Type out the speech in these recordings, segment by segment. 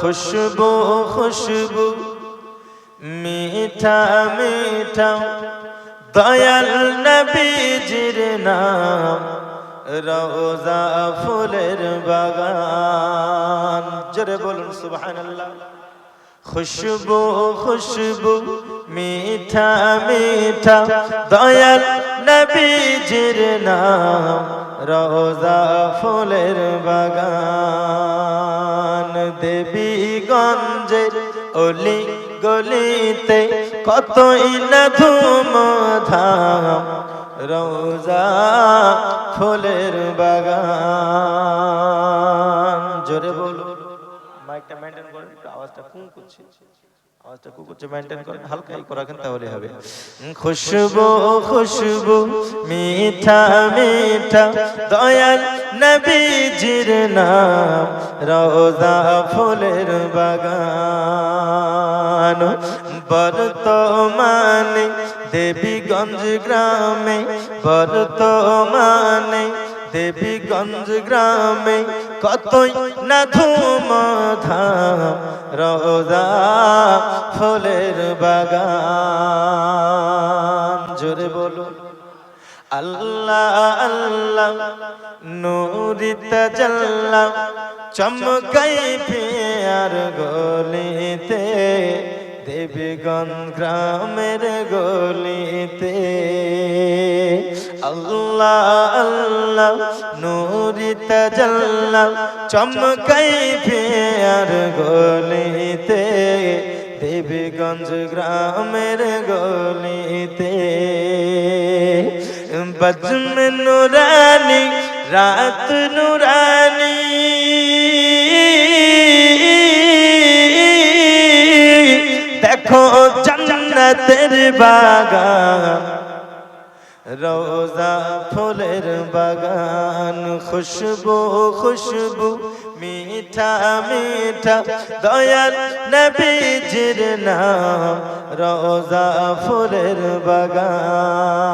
খুশবু খুশবু। মিঠা মিঠা। দয়াল নবীজির নাম রোজা ফুলের বাগান। জোরে বলুন, সুবহানাল্লাহ। খুশবু খুশবু, মিঠা মিঠা। দয়াল নবীজির নাম রোজা ফুলের বাগান। দেবীগঞ্জের অলি গলিতে কতই না ধুম ধাম রোজা ফুলের বাগান। জোরে বলো মাইকটা মেনটেন করে আওয়াজটা কুম করছে আওয়াজটা কু করছে মেনটেন করেন হালকাই করা রাখেন তাহলে হবে। খুশবু খুশবু মিঠা মিঠা দয়াল নবীজির নাম রোজা ফুলের বাগান। বর্তমানে দেবীগঞ্জ গ্রামে বর্তমানে দেবীগঞ্জ গ্রামে কতই না ধুম ধাম রোজা ফুলের বাগান। জোরে বলুন, আল্লাহ আল্লাহ নূরিত জাল্লা চমকাই পেয়ার গলিতে দেবীগঞ্জ গ্রামের গলিতে। আল্লাহ আল্লাহ নূরিত জাল্লা চমকাই পেয়ার গলিতে, দেবীগঞ্জ গ্রামের গলিতে। বজম নুরানি, রাত নুরানি। দেখো জান্নাতের বাগান। রোজা ফুলের বাগান, খুশবু খুশবু, মিঠা মিঠা, দয়াল নবীজির নাম, রোজা ফুলের বাগান।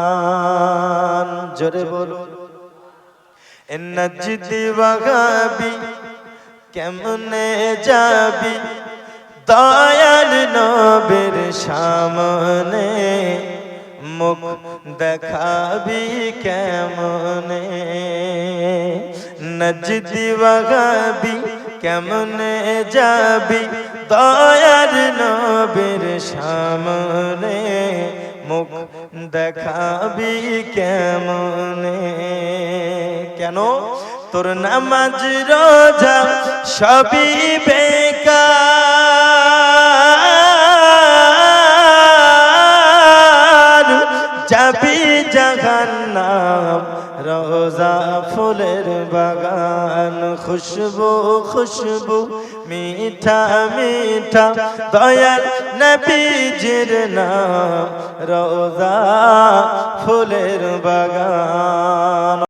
জোরে বলুন। নজদি বাগাবি কেমনে যাবি? দয়াল নবীর সামনে মুখ দেখাবি কেমনে? নজদি বাগাবি কেমনে যাবি? দয়ার নবীর সামনে মুখ দেখাবি কেমনে? কেন? তোর নামাজ, রোজা সবই বেকার। যাবি জাহান্নাম, রোজা ফুলের বাগান, খুশবু খুশবু, মিঠা মিঠা, দয়াল নবীজির নাম, রোজা ফুলের বাগান।